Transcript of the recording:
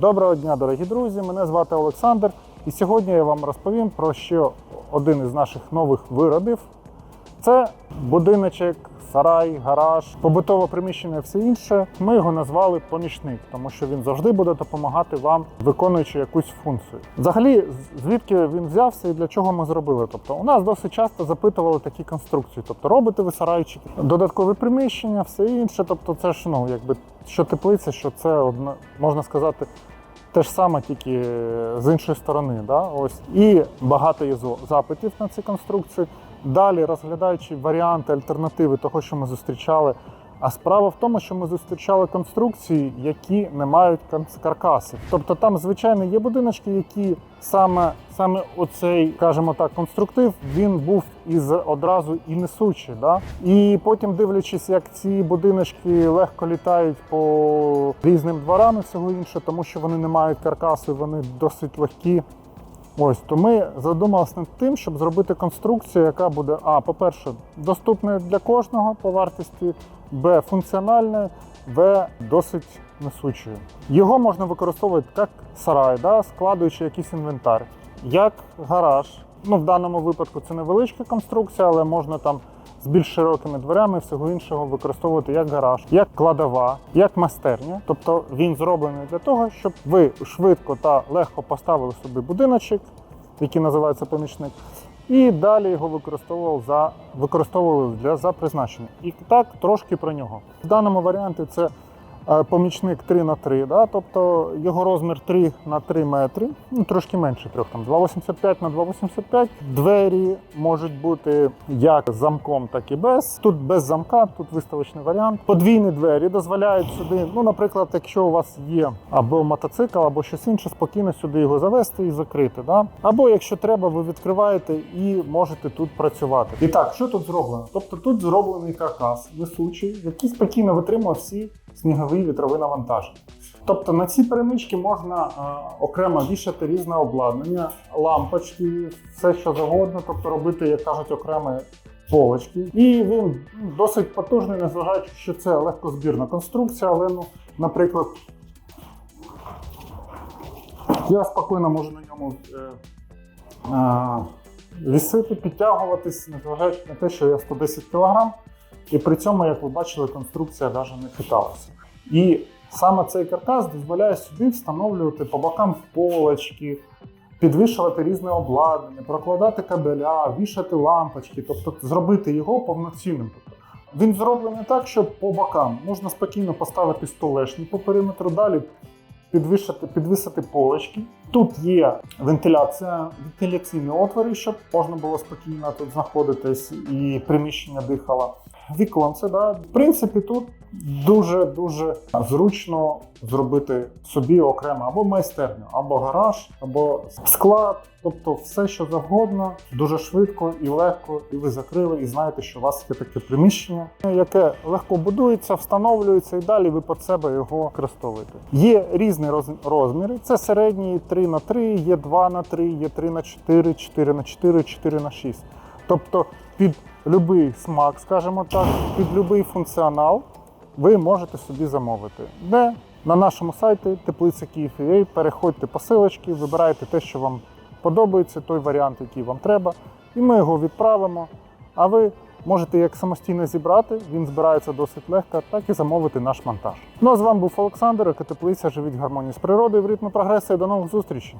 Доброго дня, дорогі друзі! Мене звати Олександр, і сьогодні я вам розповім про ще один із наших нових виробів. Це будиночок, сарай, гараж, побутове приміщення, все інше. Ми його назвали помічник, тому що він завжди буде допомагати вам, виконуючи якусь функцію. Взагалі, звідки він взявся і для чого ми зробили? Тобто, у нас досить часто запитували такі конструкції. Тобто, робите ви сарайчики, додаткові приміщення, все інше. Тобто, це ж ну якби що теплиця, що це одна, можна сказати. Те ж саме, тільки з іншої сторони. Да? Ось. І багато є запитів на ці конструкції. Далі, розглядаючи варіанти, альтернативи того, що ми зустрічали. А справа в тому, що ми зустрічали конструкції, які не мають каркасів. Тобто там, звичайно, є будиночки, які саме, саме оцей, скажімо так, конструктив, він був із одразу і несучий. Да? І потім, дивлячись, як ці будиночки легко літають по різним дворам і всього інше, тому що вони не мають каркасу, вони досить легкі. Ось то ми задумалися над тим, щоб зробити конструкцію, яка буде а, по-перше, доступною для кожного по вартості, б, функціональною, в, досить несучою. Його можна використовувати як сарай, да, складуючи якийсь інвентар, як гараж. Ну, в даному випадку це невеличка конструкція, але можна там з більш широкими дверями всього іншого використовувати як гараж, як кладова, як майстерня. Тобто він зроблений для того, щоб ви швидко та легко поставили собі будиночок, який називається помічник, і далі його використовував за використовували для за призначення. І так трошки про нього. В даному варіанті це помічник 3 на 3, да? тобто його розмір 3 на 3 метри, ну трошки менше трьох, там 2,85 на 2,85. Двері можуть бути як з замком, так і без. Тут без замка, тут виставочний варіант. Подвійні двері дозволяють сюди, ну, наприклад, якщо у вас є або мотоцикл, або щось інше, спокійно сюди його завести і закрити. Да? Або якщо треба, ви відкриваєте і можете тут працювати. І так, що тут зроблено? Тобто тут зроблений каркас висучий, який спокійно витримує всі снігові вітрові навантаження. Тобто на ці перемички можна е, окремо вішати різне обладнання, лампочки, все що завгодно, тобто робити, як кажуть, окремі полочки. І він досить потужний, незважаючи, що це легкозбірна конструкція, але, ну, наприклад, я спокійно можу на ньому е, е, вісити, підтягуватись, незважаючи на те, що я 110 кг, і при цьому, як ви бачили, конструкція навіть не хиталася. І саме цей каркас дозволяє собі встановлювати по бокам полочки, підвішувати різне обладнання, прокладати кабеля, вішати лампочки, тобто зробити його повноцінним. Він зроблений так, що по бокам можна спокійно поставити столешні по периметру, далі підвішати, підвисити полочки. Тут є вентиляція, вентиляційні отвори, щоб можна було спокійно тут знаходитись і приміщення дихало. Віконце, да. В принципі, тут дуже-дуже зручно зробити собі окремо або майстерню, або гараж, або склад. Тобто все, що завгодно, дуже швидко і легко, і ви закрили, і знаєте, що у вас є таке приміщення, яке легко будується, встановлюється, і далі ви під себе його використовуєте. Є різні роз- розміри. Це середній 3 на 3, є 2 на 3, є 3 на 4, 4 на 4, 4 на 6. Тобто під будь-який смак, скажімо так, під будь-який функціонал ви можете собі замовити. Де на нашому сайті теплиця Київ.ua, переходьте по силочці, вибирайте те, що вам подобається, той варіант, який вам треба, і ми його відправимо. А ви можете як самостійно зібрати, він збирається досить легко, так і замовити наш монтаж. Ну а з вами був Олександр, Екотеплиця, живіть в гармонії з природою в ритмі прогресу. і До нових зустрічей!